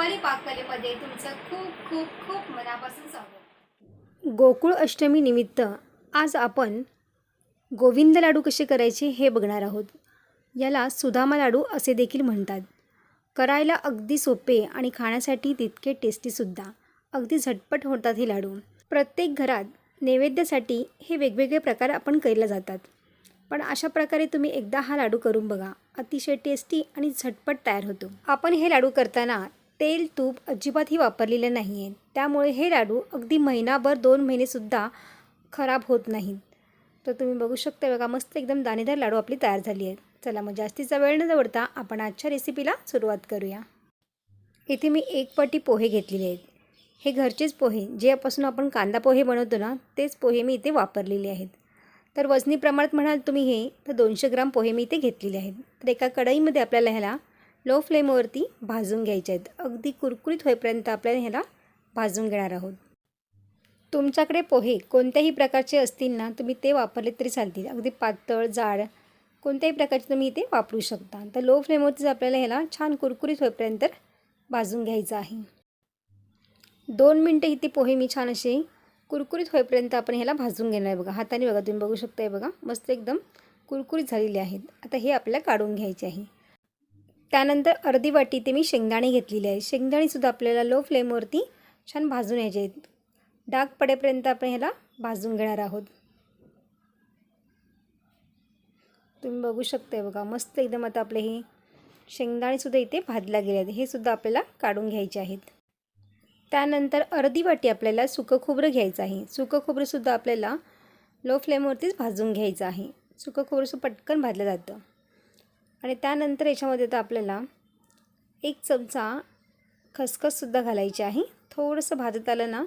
रुपाली पाककलेमध्ये तुमचं खूप खूप खूप मनापासून स्वागत. गोकुळ अष्टमी निमित्त आज आपण गोविंद लाडू कसे करायचे हे बघणार आहोत. याला सुदामा लाडू असे देखील म्हणतात. करायला अगदी सोपे आणि खाण्यासाठी तितके टेस्टीसुद्धा अगदी झटपट होतात हे लाडू. प्रत्येक घरात नैवेद्यासाठी हे वेगवेगळे प्रकार आपण केले जातात. पण अशा प्रकारे तुम्ही एकदा हा लाडू करून बघा. अतिशय टेस्टी आणि झटपट तयार होतो. आपण हे लाडू करताना तेल तूप अजिबातही वापरलेले नाही आहे त्यामुळे हे लाडू अगदी महिनाभर दोन महिनेसुद्धा खराब होत नाहीत. तर तुम्ही बघू शकता बघा मस्त एकदम दाणेदार लाडू आपली तयार झाली आहेत. चला मग जास्तीचा वेळ न दवडता आपण आजच्या रेसिपीला सुरुवात करूया. इथे मी एक पटी पोहे घेतलेले आहेत. हे घरचेच पोहे जेपासून आपण कांदा पोहे बनवतो ना तेच पोहे मी इथे वापरलेले आहेत. तर वजनी प्रमाणात म्हणाल तुम्ही हे तर दोनशे ग्राम पोहे मी इथे घेतलेले आहेत. तर एका कढईमध्ये आपल्याला ह्याला लो फ्लेमवरती भाजून घ्यायचे आहेत. अगदी कुरकुरीत होईपर्यंत आपल्याला ह्याला भाजून घेणार आहोत. तुमच्याकडे पोहे कोणत्याही प्रकारचे असतील ना तुम्ही ते वापरले तरी चालतील. अगदी पातळ जाड कोणत्याही प्रकारचे तुम्ही इथे वापरू शकता. तर लो फ्लेमवरतीच आपल्याला ह्याला छान कुरकुरीत होईपर्यंत भाजून घ्यायचं आहे. दोन मिनटं इथे पोहे मी छान असे कुरकुरीत होईपर्यंत आपण ह्याला भाजून घेणार आहे बघा. हाताने बघा तुम्ही बघू शकताय बघा. मस्त एकदम कुरकुरीत झालेले आहेत. आता हे आपल्याला काढून घ्यायचे आहे. त्यानंतर अर्धी वाटी ते मी शेंगदाणे घेतलेले आहे शेंगदाणेसुद्धा आपल्याला लो फ्लेमवरती छान भाजून यायचे आहेत. डाग पडेपर्यंत आपण ह्याला भाजून घेणार आहोत. तुम्ही बघू शकते बघा मस्त एकदम आता आपले हे शेंगदाणेसुद्धा इथे भाजल्या गेले आहेत. हे सुद्धा आपल्याला काढून घ्यायचे आहेत. त्यानंतर अर्धी वाटी आपल्याला सुकं खोबरं घ्यायचं आहे. सुकं खोबरंसुद्धा आपल्याला लो फ्लेमवरतीच भाजून घ्यायचं आहे. सुकं खोबरंसुद्धा पटकन भाजलं जातं. आणि त्यानंतर याच्यामध्ये आता आपल्याला एक चमचा खसखससुद्धा घालायची आहे. थोडंसं भाजत आलं ना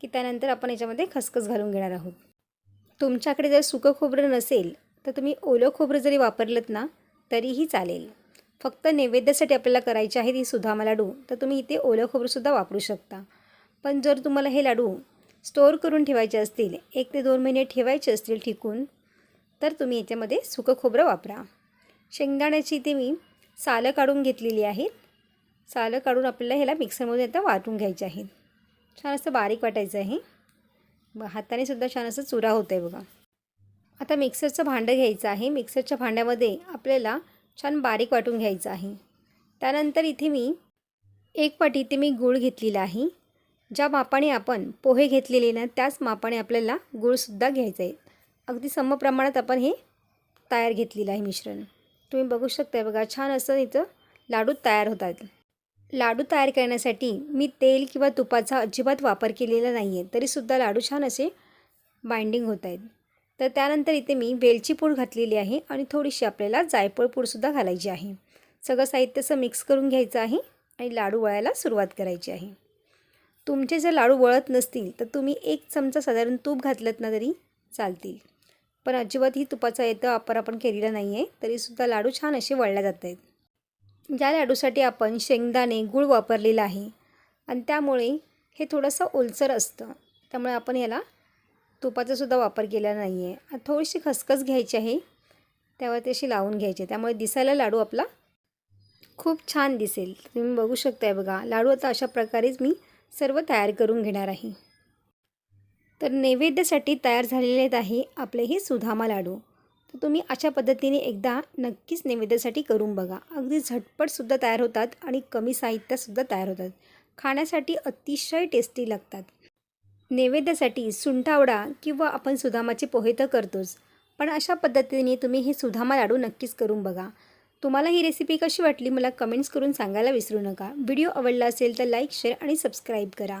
की त्यानंतर आपण याच्यामध्ये खसखस घालून घेणार आहोत. तुमच्याकडे जर सुकं खोबरं नसेल तर तुम्ही ओलं खोबरं जरी वापरलं ना तरीही चालेल. फक्त नैवेद्यासाठी आपल्याला करायचे आहे ती सुधामा लाडू तर तुम्ही इथे ओलं खोबरंसुद्धा वापरू शकता. पण जर तुम्हाला हे लाडू स्टोअर करून ठेवायचे असतील एक ते दोन महिने ठेवायचे असतील ठिकून तर तुम्ही याच्यामध्ये सुकं खोबरं वापरा. शेंगदाण्याची इथे मी सालं काढून घेतलेली आहेत. सालं काढून आपल्याला ह्याला मिक्सरमध्ये आता वाटून घ्यायचे आहेत. छान असं बारीक वाटायचं आहे. ब हाताने सुद्धा छान असं चुरा होतं आहे बघा. आता मिक्सरचं भांडं घ्यायचं आहे. मिक्सरच्या भांड्यामध्ये आपल्याला छान बारीक वाटून घ्यायचं आहे. त्यानंतर इथे मी एक पाटी इथे मी गूळ घेतलेला आहे. ज्या मापाने आपण पोहे घेतलेले ना त्याच मापाने आपल्याला गूळसुद्धा घ्यायचं आहे. अगदी समप्रमाणात आपण हे तयार घेतलेलं आहे मिश्रण. तुम्ही बघू शकता बघा छान असं इथं लाडू तयार होतात. लाडू तयार करण्यासाठी मी तेल किंवा तुपाचा अजिबात वापर केलेला नाही आहे तरीसुद्धा लाडू छान असे बाइंडिंग होत आहेत तर त्यानंतर इथे मी वेलची पूड घातलेली आहे आणि थोडीशी आपल्याला जायफळ पूडसुद्धा घालायची आहे. सगळं साहित्य असं मिक्स करून घ्यायचं आहे आणि लाडू वळायला सुरुवात करायची आहे. तुमचे जर लाडू वळत नसतील तर तुम्ही एक चमचा साधारण तूप घातलं ना तरी चालतील. पण अजिबात ही तुपाचा येतं वापर आपण केलेला नाही आहे तरीसुद्धा लाडू छान असे वळल्या जात आहेत ज्या लाडूसाठी आपण शेंगदाणे गूळ वापरलेला आहे. आणि त्यामुळे हे थोडंसं ओलसर असतं. त्यामुळे आपण याला तुपाचासुद्धा वापर केला नाही आहे थोडीशी खसखस घ्यायची आहे. त्यावर अशी लावून घ्यायची. त्यामुळे दिसायला लाडू आपला खूप छान दिसेल. तुम्ही बघू शकताय बघा. लाडू आता अशा प्रकारेच मी सर्व तयार करून घेणार आहे. तर नैवेद्यासाठी तयार झालेले आहे आपले हे सुधामा लाडू. तर तुम्ही अशा पद्धतीने एकदा नक्कीच नैवेद्यासाठी करून बघा. अगदी झटपटसुद्धा तयार होतात आणि कमी साहित्यातसुद्धा तयार होतात. खाण्यासाठी अतिशय टेस्टी लागतात. नैवेद्यासाठी सुंठावडा किंवा आपण सुधामाचे पोहे तर करतोच पण अशा पद्धतीने तुम्ही हे सुधामा लाडू नक्कीच करून बघा. तुम्हाला ही रेसिपी कशी वाटली मला कमेंट्स करून सांगायला विसरू नका. व्हिडिओ आवडला असेल तर लाईक शेअर आणि सबस्क्राईब करा.